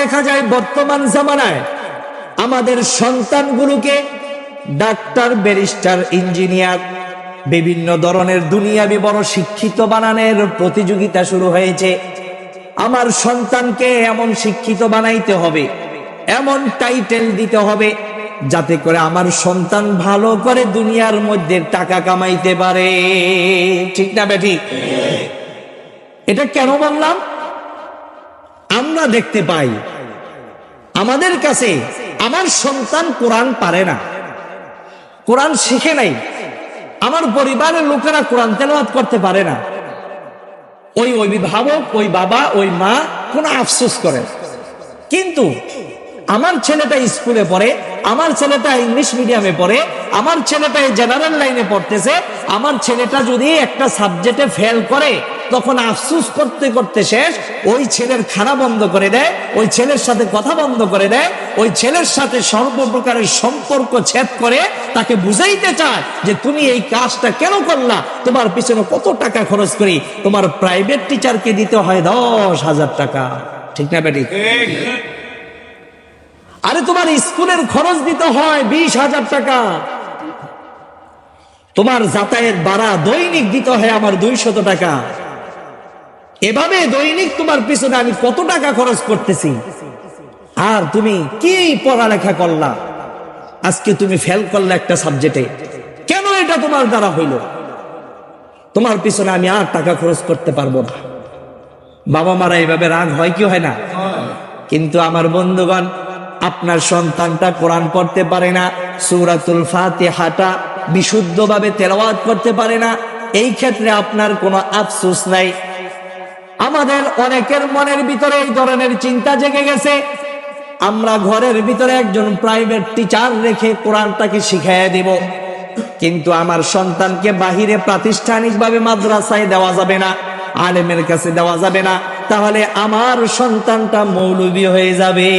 দেখা যায় বর্তমান জামানায়, আমাদের সন্তানগুলোকে ডাক্তার, ব্যারিস্টার, ইঞ্জিনিয়ার, বিভিন্ন ধরনের দুনিয়াবি বড় শিক্ষিত বানানোর প্রতিযোগিতা শুরু হয়েছে। আমার সন্তানকে এমন শিক্ষিত বানাইতে হবে, এমন টাইটেল দিতে হবে, যাতে করে আমার সন্তান ভালো করে দুনিয়ার মধ্যে টাকা কামাইতে পারে। ঠিক না বেঠিক এটা কেন বললাম? আমরা দেখতে পাই। আমাদের কাছে আমার সন্তান কোরআন পারে না। কোরআন শিখে নাই। আমার পরিবারের লোকেরা কোরআন তেলাওয়াত করতে পারে না। ওই অভিভাবক, ওই বাবা, ওই মা কোনো আফসোস করে। কিন্তু আমার ছেলেটা স্কুলে পড়ে, আমার ছেলেটা ইংলিশ মিডিয়ামে পড়ে, আমার ছেলেটা জেনারেল লাইনে পড়তেছে, আমার ছেলেটা যদি একটা সাবজেক্টে ফেল করে তখন আফসুস করতে করতে শেষ, ওই ছেলের খানা বন্ধ করে দেয়, ওই ছেলের সাথে কথা বন্ধ করে দেয়, ওই ছেলের সাথে সর্বপ্রকারের সম্পর্ক ছেদ করে তাকে বুঝাইতে চায় যে তুমি এই কাজটা কেন করলা? তোমার পিছনে কত টাকা খরচ করি? তোমার প্রাইভেট টিচারকে দিতে হয় দশ হাজার টাকা। ঠিক না বেটি আরে তোমার স্কুলের খরচ দিতে হয় বিশ হাজার টাকা। তোমার যাতায়াত বাড়া দৈনিক দিতে হয় আমার দুইশত টাকা। এভাবে দৈনিক তোমার পিছনে আমি কত টাকা খরচ করতেছি? আর তুমি কি পড়ালেখা করলা? আজকে তুমি ফেল করলে একটা সাবজেক্টে কেন এটা তোমার দ্বারা হইল? তোমার পিছনে আমি আর টাকা খরচ করতে পারব না। বাবা মারা এভাবে রাগ হয় কি হয় না? কিন্তু আমার বন্ধুগণ, আপনার সন্তানটা কোরআন পড়তে পারে না, সুরাতুল ফাতিহাটা বিশুদ্ধভাবে তেলাওয়াত করতে পারে না। এই ক্ষেত্রে আপনার কোনো আফসোস নাই। আমাদের অনেকের মনের ভিতরে এই ধরনের চিন্তা জেগে গেছে। আমরা ঘরের ভিতরে একজন প্রাইভেট টিচার রেখে কোরআনটাকে শিখাইয়া দিব। কিন্তু আমার সন্তানকে বাহিরে প্রাতিষ্ঠানিকভাবে মাদ্রাসায় দেওয়া যাবে না আলেমের কাছে দেওয়া যাবে না। তাহলে আমার সন্তানটা মৌলবী হয়ে যাবে।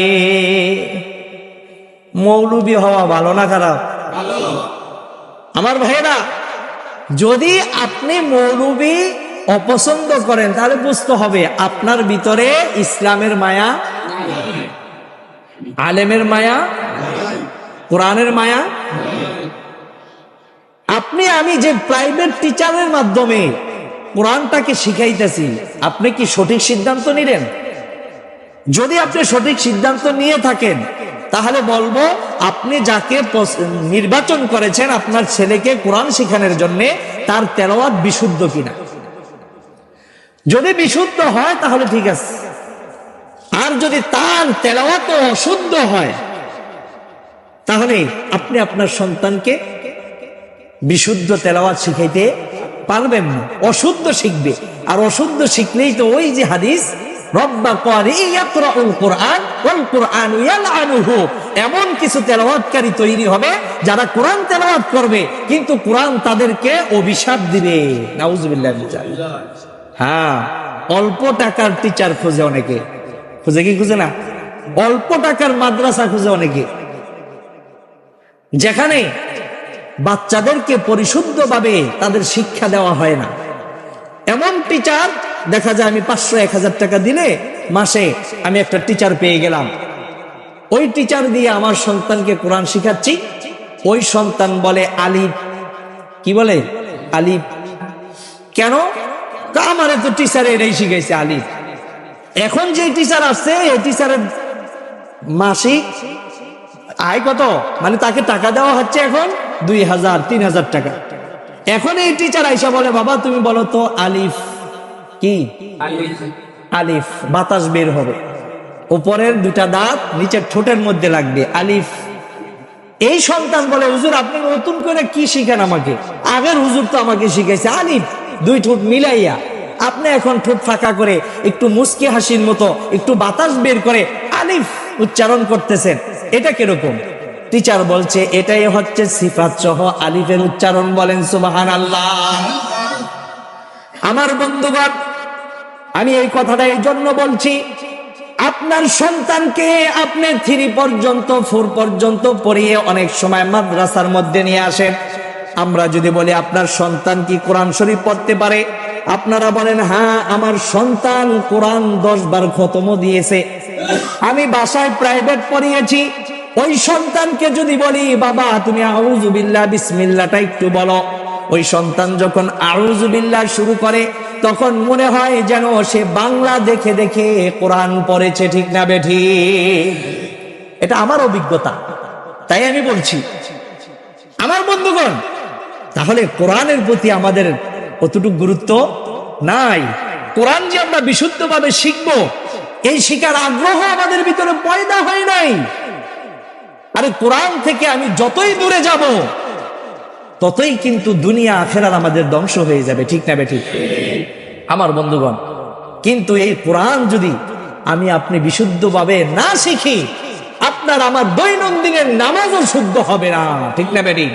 মৌলবী হওয়া ভালো না খারাপ? আমার ভাইরা যদি আপনি মৌলবী অপছন্দ করেন, তাহলে বুঝতে হবে আপনার ভিতরে ইসলামের মায়া আলেমের মায়া কোরআনের মায়া আপনি, আমি যে প্রাইভেট টিচারের মাধ্যমে কোরআনটাকে শিখাইতেছি, আপনি কি সঠিক সিদ্ধান্ত নিলেন? যদি আপনি সঠিক সিদ্ধান্ত নিয়ে থাকেন, তাহলে বলব, আপনি যাকে নির্বাচন করেছেন, আপনার ছেলেকে কোরআন শিখানোর জন্য, তার তেরোয়াত বিশুদ্ধ কিনা। যদি বিশুদ্ধ হয়, তাহলে ঠিক আছে। আর যদি তার তেলাওয়াত অশুদ্ধ হয়, তাহলে আপনি আপনার সন্তানকে বিশুদ্ধ তেলাওয়াত শিখাইতে পারবেন না। অশুদ্ধ শিখবে। আর অশুদ্ধ শিখলেই তো ওই যে হাদিস এমন কিছু তেলাওয়াতকারী তৈরি হবে, যারা কোরআন তেলাওয়াত করবে, কিন্তু কোরআন তাদেরকে অভিশাপ দিবে। হ্যাঁ অল্প টাকার টিচার খুঁজে অনেকে। খুঁজে কি, খুঁজে না? অল্প টাকার মাদ্রাসা খুঁজে অনেকে। যেখানে বাচ্চাদেরকে পরিশুদ্ধভাবে তাদের শিক্ষা দেওয়া হয় না। এমন টিচার দেখা যায় আমি পাঁচশো এক হাজার টাকা দিলে মাসে আমি একটা টিচার পেয়ে গেলাম। ওই টিচার দিয়ে আমার সন্তানকে কোরআন শিখাচ্ছি। ওই সন্তান বলে আলিফ। কি বলে? আলিফ। কেন? তা আমার তো টিচার এটাই শিখাইছে আলিফ এখন যে টিচার আসছে এই টিচারের মাসিক আয় কত? মানে তাকে টাকা দেওয়া হচ্ছে এখন দুই হাজার তিন হাজার টাকা। এখন এই টিচার আইসা বলে বাবা তুমি বলো তো আলিফ কি? আলিফ বাতাস বের হবে। উপরের দুটা দাঁত নিচের ঠোঁটের মধ্যে লাগবে। আলিফ। এই সন্তান বলে হুজুর আপনি নতুন করে কি শিখেন আমাকে? আগের হুজুর তো আমাকে শিখাইছে আলিফ দুই ঠোঁট মিলাইয়া আপনি এখন ঠোঁট ফাঁকা করে একটু মুস্কি হাসির মতো, একটু বাতাস বের করে আলিফ উচ্চারণ করতেছেন। এটা কীরকম? টিচার বলছে, এটাই হচ্ছে সিফাত সহ আলিফের উচ্চারণ বলেন সুবাহান আল্লাহ আমার বন্ধুগণ, আমি এই কথাটা এই জন্য বলছি, আপনার সন্তানকে আপনি থ্রি পর্যন্ত, ফোর পর্যন্ত পড়িয়ে অনেক সময় মাদ্রাসার মধ্যে নিয়ে আসেন। আমরা যদি বলি, আপনার সন্তান কি কোরআন শরীফ পড়তে পারে? আপনারা বলেন হ্যাঁ আমার সন্তান কোরআন দশ বার খতম দিয়েছে। আমি বাসায় প্রাইভেট পড়িয়েছি। ওই সন্তানকে যদি বলি, বাবা, তুমি আউজুবিল্লাহ বিসমিল্লাটা একটু বলো। ওই সন্তান যখন আউজুবিল্লাহ শুরু করে, তখন মনে হয় যেন সে বাংলা দেখে দেখে কোরআন পড়েছে, ঠিক না বেঠি? এটা আমার অভিজ্ঞতা। তাই আমি বলছি। আমার বন্ধুগণ তাহলে কোরআনের প্রতি আমাদের কতটুকু গুরুত্ব নাই। কোরআন যে আমরা বিশুদ্ধভাবে শিখব, এই শিকার আগ্রহ আমাদের ভিতরে পয়দা হয় নাই। আরে কোরআন থেকে আমি যতই দূরে যাব, ততই কিন্তু দুনিয়া আখেরার আমাদের ধ্বংস হয়ে যাবে, ঠিক না ঠিক আমার বন্ধুগণ, কিন্তু এই কোরআন যদি আমি আপনি বিশুদ্ধভাবে না শিখি, আপনার আমার দৈনন্দিনের নামাজও শুদ্ধ হবে না, ঠিক না বেটি